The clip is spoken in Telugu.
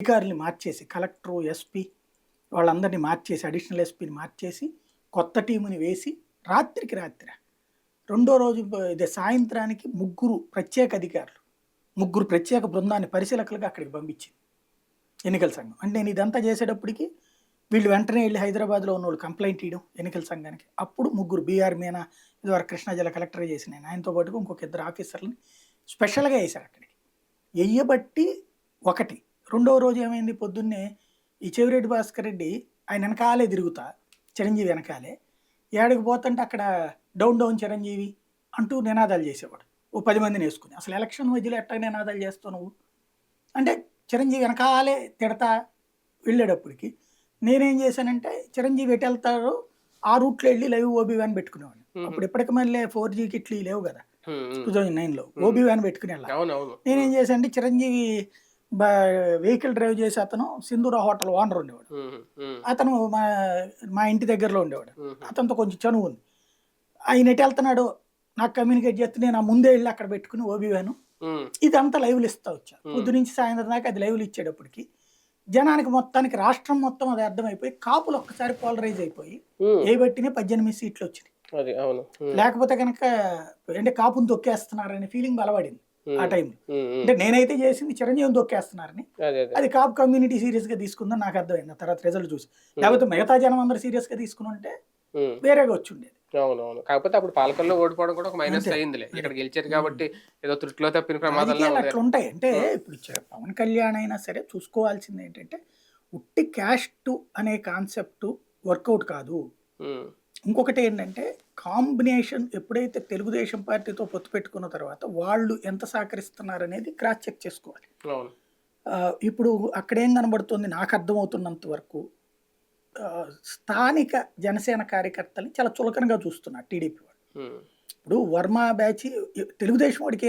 అధికారుల్ని మార్చేసి కలెక్టరు ఎస్పీ వాళ్ళందరినీ మార్చేసి అడిషనల్ ఎస్పీని మార్చేసి కొత్త టీముని వేసి రాత్రికి రాత్రి రెండో రోజు ఇదే సాయంత్రానికి ముగ్గురు ప్రత్యేక అధికారులు ముగ్గురు ప్రత్యేక బృందాన్ని పరిశీలకులుగా అక్కడికి పంపించింది ఎన్నికల సంఘం. అంటే నేను ఇదంతా చేసేటప్పటికి వీళ్ళు వెంటనే వెళ్ళి హైదరాబాద్లో ఉన్న వాళ్ళు కంప్లైంట్ ఇవ్వడం ఎన్నికల సంఘానికి. అప్పుడు ముగ్గురు బీఆర్ మీనా ఇదివరకు కృష్ణా జిల్లా కలెక్టర్ చేసిన ఆయనతో పాటుగా ఇంకొక ఇద్దరు ఆఫీసర్లని స్పెషల్గా వేశారు అక్కడికి. వెయ్యబట్టి ఒకటి రెండవ రోజు ఏమైంది? పొద్దున్నే ఈ చెవిరెడ్డి భాస్కర్ రెడ్డి ఆయన వెనకాలే తిరుగుతా చిరంజీవి వెనకాలే. ఏడకి పోతుంటే అక్కడ డౌన్ డౌన్ చిరంజీవి అంటూ నినాదాలు చేసేవాడు. ఓ పది మందిని వేసుకుని. అసలు ఎలక్షన్ మధ్యలో ఎట్లా నినాదాలు చేస్తావు నువ్వు? అంటే చిరంజీవి వెనకాలే తిడతా వెళ్ళేటప్పటికి నేనేం చేశానంటే చిరంజీవి ఎటు వెళ్తారో ఆ రూట్లో వెళ్ళి లైవ్ ఓబీ వ్యాన్ పెట్టుకునేవాడిని. అప్పుడు ఇప్పటికి మళ్ళీ ఫోర్ జీకి ఇట్లు లేవు కదా. టూ థౌజండ్ నైన్లో ఓబీ వ్యాన్ పెట్టుకుని అవును నేనేం చేశాను అంటే చిరంజీవి వెహికల్ డ్రైవ్ చేసి అతను సింధూర హోటల్ ఓనర్ ఉండేవాడు. అతను మా మా ఇంటి దగ్గరలో ఉండేవాడు. అతనితో కొంచెం చనువు ఉంది. ఆయన ఎటు వెళ్తున్నాడో నాకు కమ్యూనికేట్ చేస్తే నేను ఆ ముందే వెళ్ళి అక్కడ పెట్టుకుని ఓబీ వ్యాను. ఉమ్, ఇదంతా లైవ్లు ఇస్తా వచ్చా పొద్దు నుంచి సాయంత్రం దాకా అది లైవ్లు ఇచ్చేటప్పటికి జనానికి మొత్తానికి రాష్ట్రం మొత్తం అది అర్థమైపోయి కాపులు ఒక్కసారి పోలరైజ్ అయిపోయి. ఏ బట్టినే పద్దెనిమిది సీట్లు వచ్చినాయి. లేకపోతే కనుక అంటే కాపుని తొక్కేస్తున్నారనే ఫీలింగ్ బలపడింది. ఆ టైంలో. ఉమ్. అంటే నేనైతే చేసింది చిరంజీవిని తొక్కేస్తున్నారని అదే కాపు కమ్యూనిటీ సీరియస్గా తీసుకుందని నాకు అర్థమైంది. తర్వాత రిజల్ట్ చూసి. లేకపోతే మిగతా జనం అందరూ సీరియస్గా తీసుకుని ఉంటే వేరేగా వచ్చి ఉండేది అవును అవును కాకపోతే అప్పుడు పాలకొల్లో ఓడిపోవడం కూడా ఒక మైనస్. అయిందిలే ఇక్కడ గెలిచారు కాబట్టి ఏదో త్రుట్లో తప్పిన ఉంది అట్లా ఉంటాయి అంటే ఇప్పుడు పవన్ కళ్యాణ్ అయినా సరే చూసుకోవాల్సింది ఏంటంటే ఉట్టి క్యాస్ట్ అనే కాన్సెప్ట్ వర్కౌట్ కాదు. ఇంకొకటి ఏంటంటే కాంబినేషన్ ఎప్పుడైతే తెలుగుదేశం పార్టీతో పొత్తు పెట్టుకున్న తర్వాత వాళ్ళు ఎంత సహకరిస్తున్నారు అనేది క్రాస్ చెక్ చేసుకోవాలి. ఇప్పుడు అక్కడేం కనబడుతుంది నాకు అర్థమవుతున్నంత వరకు స్థానిక జనసేన కార్యకర్తల్ని చాలా చులకనగా చూస్తున్నారు టీడీపీ వాళ్ళు. ఇప్పుడు వర్మ బ్యాచ్ తెలుగుదేశం వాడికి